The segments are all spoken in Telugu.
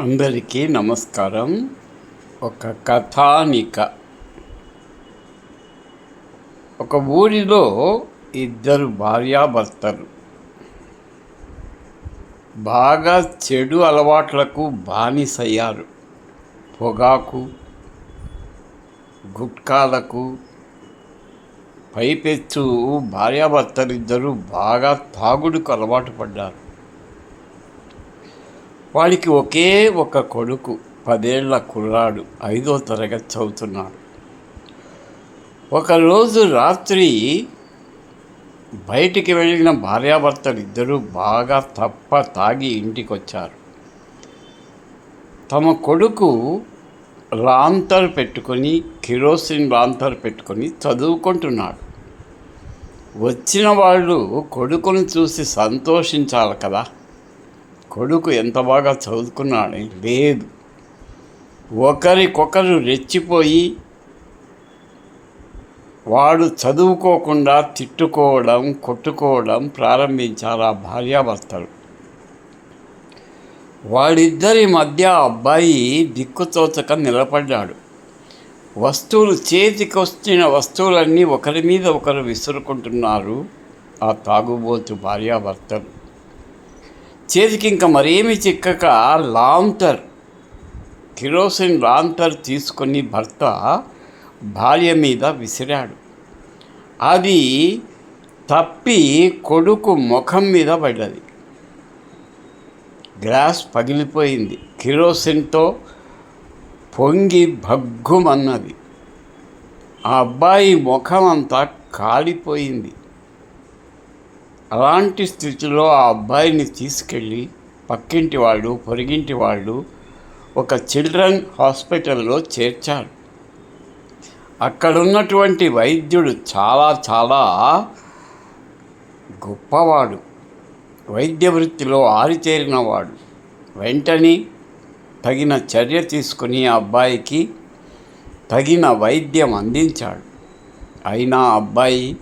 అందరికీ నమస్కారం. ఒక కథానిక. ఒక ఊరిలో ఇద్దరు భార్యాభర్తలు. బాగా చెడు అలవాట్లకు బానిసయ్యారు. పొగాకు గుట్కాలకు పైపెచ్చు భార్యాభర్తలిద్దరూ బాగా తాగుడుకు అలవాటు పడ్డారు. వాడికి ఒకే ఒక కొడుకు పదేళ్ళ కుర్రాడు ఐదో తరగతి చదువుతున్నాడు. ఒకరోజు రాత్రి బయటికి వెళ్ళిన భార్యాభర్తలు ఇద్దరూ బాగా తప్ప తాగి ఇంటికి వచ్చారు తమ కొడుకు లాంతర్ పెట్టుకొని కిరోసిన్ లాంతర్ పెట్టుకొని చదువుకుంటున్నాడు. వచ్చిన వాళ్ళు కొడుకును చూసి సంతోషించాలి కదా. కొడుకు ఎంత బాగా చదువుకున్నాడని లేదు. ఒకరికొకరు రెచ్చిపోయి వాడు చదువుకోకుండా తిట్టుకోవడం కొట్టుకోవడం ప్రారంభించారు ఆ భార్యాభర్తలు. వాడిద్దరి మధ్య అబ్బాయి దిక్కుతోచక నిలబడ్డాడు. వస్తువులు చేతికొచ్చిన వస్తువులన్నీ ఒకరి మీద ఒకరు విసురుకుంటున్నారు ఆ తాగుబోతు భార్యాభర్తలు. చేతికి ఇంకా మరేమి చిక్కక లాంతర్ కిరోసిన్ లాంతర్ తీసుకొని భర్త భార్య మీద విసిరాడు. అది తప్పి కొడుకు ముఖం మీద పడ్డది. గ్లాస్ పగిలిపోయింది. కిరోసిన్తో పొంగి భగ్గుమన్నది. ఆ అబ్బాయి ముఖం అంతా కాలిపోయింది. అలాంటి స్థితిలో ఆ అబ్బాయిని తీసుకెళ్ళి పక్కింటి వాళ్ళు పొరిగింటి వాళ్ళు ఒక చిల్డ్రన్ హాస్పిటల్లో చేర్చారు. అక్కడున్నటువంటి వైద్యుడు చాలా చాలా గొప్పవాడు. వైద్య వృత్తిలో ఆరితేరినవాడు. వెంటనే తగిన చర్య తీసుకుని ఆ అబ్బాయికి తగిన వైద్యం అందించాడు. అయినా అబ్బాయి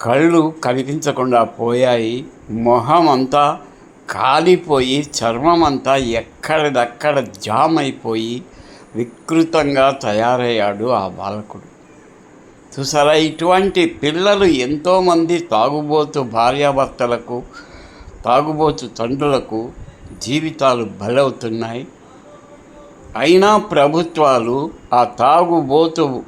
కళ్ళు కనిపించకుండా పోయాయి. మొహం అంతా కాలిపోయి చర్మం అంతా ఎక్కడిదక్కడ జామ్ అయిపోయి వికృతంగా తయారయ్యాడు ఆ బాలకుడు. చూసారా ఇటువంటి పిల్లలు ఎంతోమంది తాగుబోతు భార్యాభర్తలకు తాగుబోతు తండ్రులకు జీవితాలు బలవుతున్నాయి. అయినా ప్రభుత్వాలు ఆ తాగుబోతు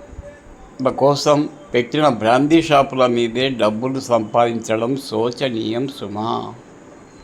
కోసం పెట్టిన బ్రాందీ షాపుల మీదే డబ్బులు సంపాదించడం శోచనీయం సుమా.